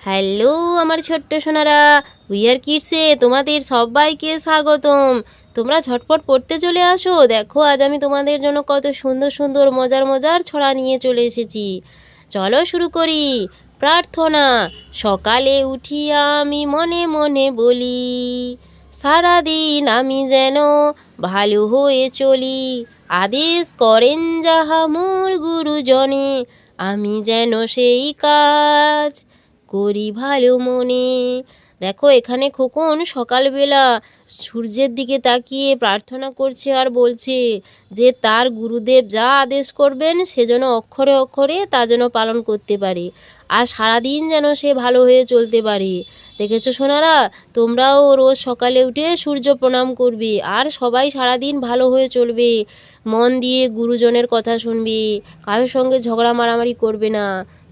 Hello, আমার ছোট্ট Sonara. Wear কিডসে তোমাদের সবাইকে স্বাগতম। তোমরা ঝটপট পড়তে চলে আসো। দেখো, আজ আমি তোমাদের জন্য কত সুন্দর সুন্দর, মজার মজার ছড়া নিয়ে চলে এসেছি। চলো শুরু করি। প্রার্থনা, সকালে উঠিয়া আমি মনে মনে বলি, সারাদিন আমি যেন ভালো হয়ে চলি। আদেশ করেন যাহা মোর গুরুজনে, আমি যেন সেই কাজ করি ভালো মনে। দেখো, এখানে খোকন সকালবেলা সূর্যের দিকে তাকিয়ে প্রার্থনা করছে আর বলছে যে, তার গুরুদেব যা আদেশ করবেন সে যেন অক্ষরে অক্ষরে তা যেন পালন করতে পারে আর সারাদিন যেন সে ভালো হয়ে চলতে পারে। দেখেছ সোনারা, তোমরাও রোজ সকালে উঠে সূর্য প্রণাম করবে আর সবাই সারাদিন ভালো হয়ে চলবে। মন দিয়ে গুরুজনের কথা শুনবে, কারোর সঙ্গে ঝগড়া মারামারি করবে না।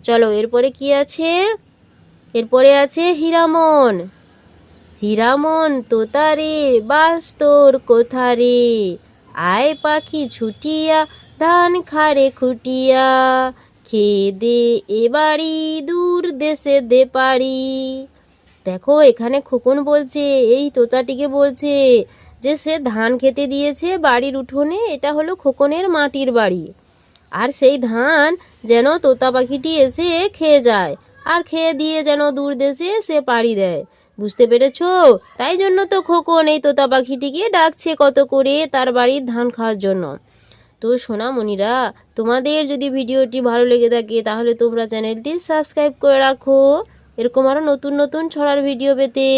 চলো, এরপরে কি আছে? এরপরে আছে হীরামন। হীরামন তোতারে বাস তোর কোথারে আয় পাখি ছুটিয়া, ধান খারে খুটিয়া। খেয়ে দে এবাড়ি দূর দেশে দে পারি দেখো, এখানে খোকন বলছে, এই তোতাটিকে বলছে যে, সে ধান খেতে দিয়েছে বাড়ির উঠোনে, এটা হলো খোকনের মাটির বাড়ি। আর সেই ধান যেন তোতা পাখিটি এসে খেয়ে যায়। আর খেয়ে দিয়ে যেন দূর দেশে সে পাড়ি দেয়। বুঝতে পেরেছ? তাই জন্য তো খোকন এই তোতা পাখিটিকে ডাকছে কত করে তার বাড়ির ধান খাওয়ার জন্য। তো সোনা সোনামণিরা, তোমাদের যদি ভিডিওটি ভালো লেগে থাকে তাহলে তোমরা চ্যানেলটি সাবস্ক্রাইব করে রাখো। এরকম আরও নতুন নতুন ছড়ার ভিডিও পেতে।